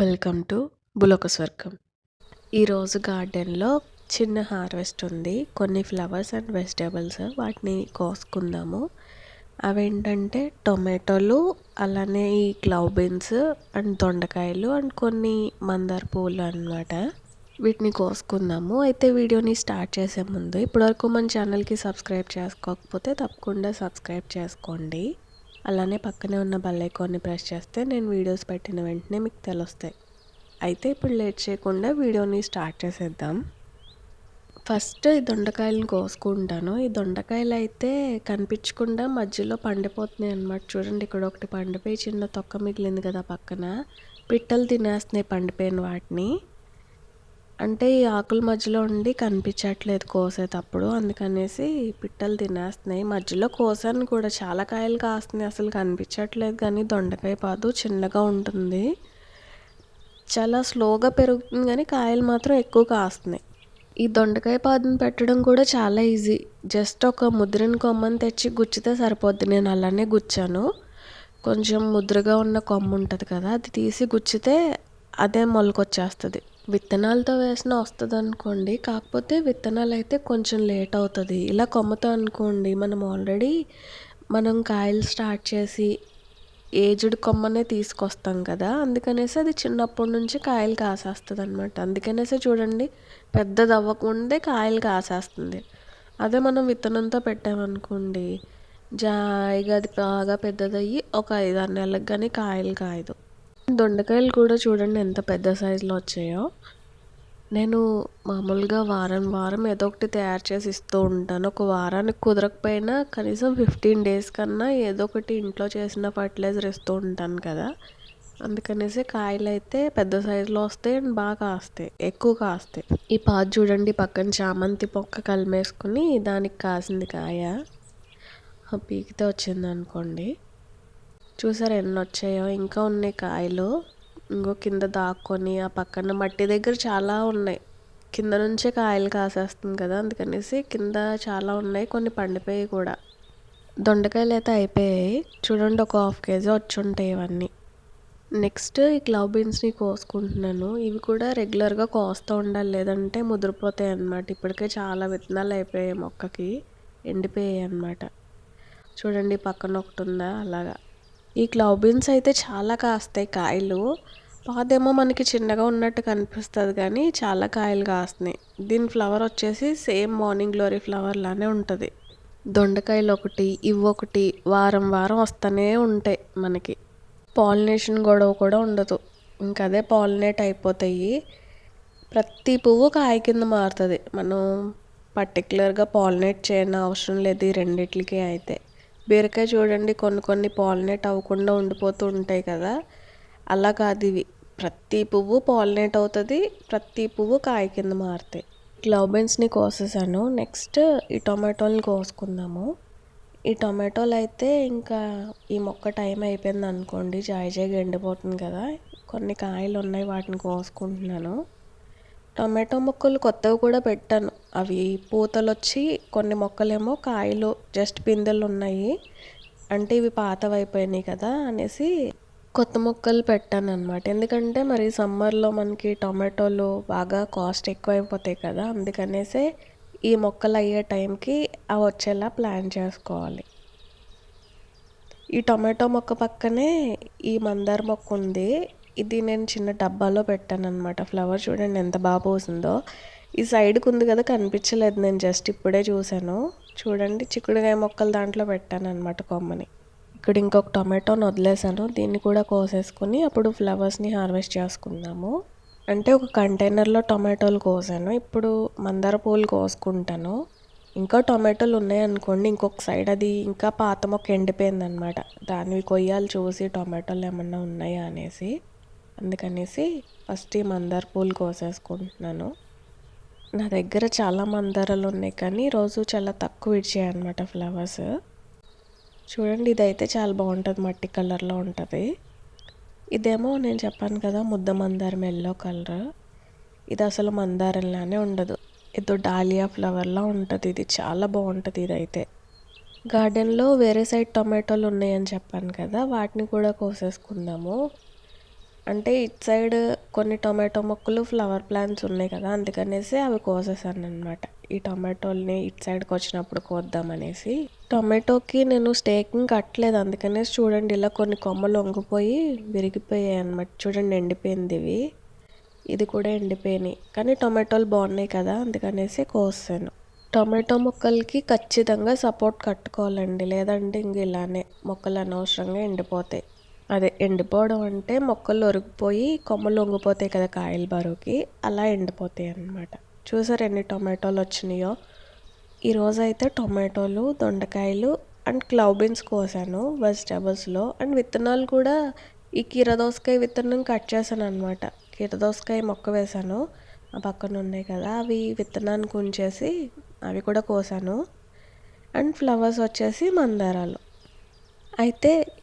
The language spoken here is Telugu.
వెల్కమ్ టు బులొక స్వర్గం. ఈరోజు గార్డెన్లో చిన్న హార్వెస్ట్ ఉంది. కొన్ని ఫ్లవర్స్ అండ్ వెజిటేబుల్స్ వాటిని కోసుకుందాము. అవేంటంటే టొమాటోలు అలానే ఈ క్లౌబీన్స్ అండ్ దొండకాయలు అండ్ కొన్ని మందార పూలు అన్నమాట. వీటిని కోసుకుందాము. అయితే వీడియోని స్టార్ట్ చేసే ముందు ఇప్పటివరకు మన ఛానల్కి సబ్స్క్రైబ్ చేసుకోకపోతే తప్పకుండా సబ్స్క్రైబ్ చేసుకోండి. అలానే పక్కనే ఉన్న బెల్ ఐకాన్ని ప్రెస్ చేస్తే నేను వీడియోస్ పెట్టిన వెంటనే మీకు తెలుస్తాయి. అయితే ఇప్పుడు లేట్ చేయకుండా వీడియోని స్టార్ట్ చేసేద్దాం. ఫస్ట్ ఈ దొండకాయలను కోసుకుంటాను. ఈ దొండకాయలు అయితే కనిపించకుండా మధ్యలో పండిపోతున్నాయి అన్నమాట. చూడండి ఇక్కడ ఒకటి పండిపోయి చిన్న తొక్క మిగిలింది కదా పక్కన. పిట్టలు తినేస్తున్నాయి పండిపోయిన వాటిని. అంటే ఈ ఆకుల మధ్యలో ఉండి కనిపించట్లేదు కోసేటప్పుడు. అందుకనేసి పిట్టలు తినేస్తున్నాయి. మధ్యలో కోసాను కూడా. చాలా కాయలు కాస్తున్నాయి. అసలు కనిపించట్లేదు కానీ దొండకాయ పాదు చిన్నగా ఉంటుంది. చాలా స్లోగా పెరుగుతుంది కానీ కాయలు మాత్రం ఎక్కువ కాస్తున్నాయి. ఈ దొండకాయ పాదును పెట్టడం కూడా చాలా ఈజీ. జస్ట్ ఒక ముద్రని కొమ్మని తెచ్చి గుచ్చితే సరిపోద్ది. నేను అలానే గుచ్చాను. కొంచెం ముద్రగా ఉన్న కొమ్మ ఉంటుంది కదా అది తీసి గుచ్చితే అదే మొలకొచ్చేస్తుంది. విత్తనాలతో వేసిన వస్తుంది అనుకోండి కాకపోతే విత్తనాలు అయితే కొంచెం లేట్ అవుతుంది. ఇలా కొమ్మతో అనుకోండి మనం ఆల్రెడీ మనం కాయలు స్టార్ట్ చేసి ఏజ్డ్ కొమ్మనే తీసుకొస్తాం కదా. అందుకనేసి అది చిన్నప్పటి నుంచి కాయలు కాసేస్తుంది అనమాట అందుకనేసి చూడండి పెద్దది అవ్వకుండే కాయలు కాసేస్తుంది. అదే మనం విత్తనంతో పెట్టామనుకోండి జాయిగా అది బాగా పెద్దదయ్యి ఒక ఐదు ఆరు నెలలకు కానీ కాయలు కాయదు. దొండకాయలు కూడా చూడండి ఎంత పెద్ద సైజులో వచ్చాయో. నేను మామూలుగా వారం వారం ఏదో ఒకటి తయారు చేసి ఇస్తూ ఉంటాను. ఒక వారానికి కుదరకపోయినా కనీసం ఫిఫ్టీన్ డేస్ కన్నా ఏదో ఒకటి ఇంట్లో చేసిన ఫర్టిలైజర్ ఇస్తూ ఉంటాను కదా. అందుకనేసి కాయలు అయితే పెద్ద సైజులో వస్తాయి అండ్ బాగా కాస్తాయి ఎక్కువ కాస్తాయి. ఈ పాదు చూడండి పక్కన చామంతి పొక్క కలిమేసుకుని దానికి కాసింది కాయ. పీకితే వచ్చింది అనుకోండి చూసారు ఎన్ని వచ్చాయో? ఇంకా ఉన్నాయి కాయలు. ఇంకో కింద దాక్కొని ఆ పక్కన మట్టి దగ్గర చాలా ఉన్నాయి. కింద నుంచే కాయలు కాసేస్తుంది కదా అందుకనేసి కింద చాలా ఉన్నాయి కొన్ని పండిపోయి కూడా. దొండకాయలు అయితే అయిపోయాయి. చూడండి ఒక హాఫ్ కేజీ వచ్చి ఉంటాయి ఇవన్నీ. నెక్స్ట్ ఈ క్లవ్ బీన్స్ని కోసుకుంటున్నాను. ఇవి కూడా రెగ్యులర్గా కోస్తూ ఉండాలి లేదంటే ముదిరిపోతాయి అన్నమాట. ఇప్పటికే చాలా విత్తనాలు అయిపోయాయి మొక్కకి ఎండిపోయాయి అన్నమాట. చూడండి పక్కన ఒకటి ఉందా? అలాగా. ఈ క్లవ్ బీన్స్ అయితే చాలా కాస్తాయి కాయలు. పాదేమో మనకి చిన్నగా ఉన్నట్టు కనిపిస్తుంది కానీ చాలా కాయలు కాస్తున్నాయి. దీని ఫ్లవర్ వచ్చేసి సేమ్ మార్నింగ్ గ్లోరీ ఫ్లవర్ లానే ఉంటుంది. దొండకాయలు ఒకటి ఇవి ఒకటి వారం వారం వస్తూనే ఉంటాయి మనకి. పాలినేషన్ గొడవ కూడా ఉండదు. ఇంకా అదే పాలినేట్ అయిపోతాయి. ప్రతి పువ్వు కాయ కింద మారుతుంది. మనం పర్టికులర్గా పాలినేట్ చేయని అవసరం లేదు ఈ రెండిట్లకి అయితే. బీరకాయ చూడండి కొన్ని కొన్ని పాలినేట్ అవ్వకుండా ఉండిపోతూ ఉంటాయి కదా. అలా కాదు ఇవి. ప్రతి పువ్వు పాలినేట్ అవుతుంది ప్రతి పువ్వు కాయ కింద మారుతాయి. గ్లౌబెన్స్ని కోసేసాను. నెక్స్ట్ ఈ టొమాటోని కోసుకుందాము. ఈ టొమాటోలు అయితే ఇంకా ఈ మొక్క టైం అయిపోయింది అనుకోండి జాయి జాయిగా ఎండిపోతుంది కదా. కొన్ని కాయలు ఉన్నాయి వాటిని కోసుకుంటున్నాను. టమాటో మొక్కలు కొత్తవి కూడా పెట్టాను. అవి పూతలు వచ్చి కొన్ని మొక్కలేమో కాయలు జస్ట్ పిందెలు ఉన్నాయి అంటే ఇవి పాతవైపోయినాయి కదా అనేసి కొత్త మొక్కలు పెట్టాను అనమాట ఎందుకంటే మరి సమ్మర్లో మనకి టొమాటోలు బాగా కాస్ట్ ఎక్కువైపోతాయి కదా అందుకనేసే ఈ మొక్కలు అయ్యే టైంకి అవి వచ్చేలా ప్లాన్ చేసుకోవాలి. ఈ టొమాటో మొక్క పక్కనే ఈ మందార మొక్క ఉంది ఇది నేను చిన్న డబ్బాలో పెట్టాను అనమాట ఫ్లవర్ చూడండి ఎంత బాగా పోసిందో. ఈ సైడ్కి ఉంది కదా కనిపించలేదు నేను జస్ట్ ఇప్పుడే చూశాను. చూడండి చిక్కుడుకాయ మొక్కలు దాంట్లో పెట్టాను అనమాట కొమ్మని. ఇక్కడ ఇంకొక టొమాటోని వదిలేసాను దీన్ని కూడా కోసేసుకుని అప్పుడు ఫ్లవర్స్ని హార్వెస్ట్ చేసుకుందాము. అంటే ఒక కంటైనర్లో టొమాటోలు కోసాను. ఇప్పుడు మందార పూలు కోసుకుంటాను. ఇంకా టొమాటోలు ఉన్నాయనుకోండి ఇంకొక సైడ్ అది ఇంకా పాత మొక్క ఎండిపోయిందనమాట దానివి కొయ్యాలి చూసి టొమాటోలు ఏమన్నా ఉన్నాయా అనేసి. అందుకనేసి ఫస్ట్ ఈ మందార పూలు కోసేసుకుంటున్నాను. నా దగ్గర చాలా మందారాలు ఉన్నాయి కానీ రోజు చాలా తక్కువ ఇచ్చాయి అనమాట ఫ్లవర్స్. చూడండి ఇదైతే చాలా బాగుంటుంది మట్టి కలర్లో ఉంటుంది. ఇదేమో నేను చెప్పాను కదా ముద్ద మందారం ఎల్లో కలర్. ఇది అసలు మందారంలానే ఉండదు. ఏదో డాలియా ఫ్లవర్లా ఉంటుంది ఇది చాలా బాగుంటుంది ఇదైతే. గార్డెన్లో వేరే సైడ్ టొమాటోలు ఉన్నాయని చెప్పాను కదా వాటిని కూడా కోసేసుకుందాము. అంటే ఇటు సైడ్ కొన్ని టొమాటో మొక్కలు ఫ్లవర్ ప్లాంట్స్ ఉన్నాయి కదా అందుకనేసి అవి కోసేసాను అనమాట ఈ టొమాటోల్ని ఇటు సైడ్కి వచ్చినప్పుడు కోద్దామనేసి. టొమాటోకి నేను స్టేకింగ్ కట్టలేదు అందుకనేసి చూడండి ఇలా కొన్ని కొమ్మలు వంగిపోయి విరిగిపోయాయి అనమాట చూడండి ఎండిపోయింది ఇవి. ఇది కూడా ఎండిపోయినాయి. కానీ టొమాటోలు బాగున్నాయి కదా అందుకనేసి కోసాను. టొమాటో మొక్కలకి ఖచ్చితంగా సపోర్ట్ కట్టుకోవాలండి. లేదంటే ఇంక ఇలానే మొక్కలు అనవసరంగా ఎండిపోతాయి. అదే ఎండిపోవడం అంటే మొక్కలు ఒరిగిపోయి కొమ్మలు వంగిపోతాయి కదా కాయల బరువుకి అలా ఎండిపోతాయి అన్నమాట. చూసారు ఎన్ని టొమాటోలు వచ్చినాయో? ఈరోజు అయితే టొమాటోలు దొండకాయలు అండ్ క్లౌబీన్స్ కోసాను వెజిటేబుల్స్లో. అండ్ విత్తనాలు కూడా ఈ కీరదోసకాయ విత్తనం కట్ చేశాను అనమాట కీరదోసకాయ మొక్క వేశాను. ఆ పక్కన ఉన్నాయి కదా అవి విత్తనానికి ఉంచేసి అవి కూడా కోసాను. అండ్ ఫ్లవర్స్ వచ్చేసి మందారాలు. అయితే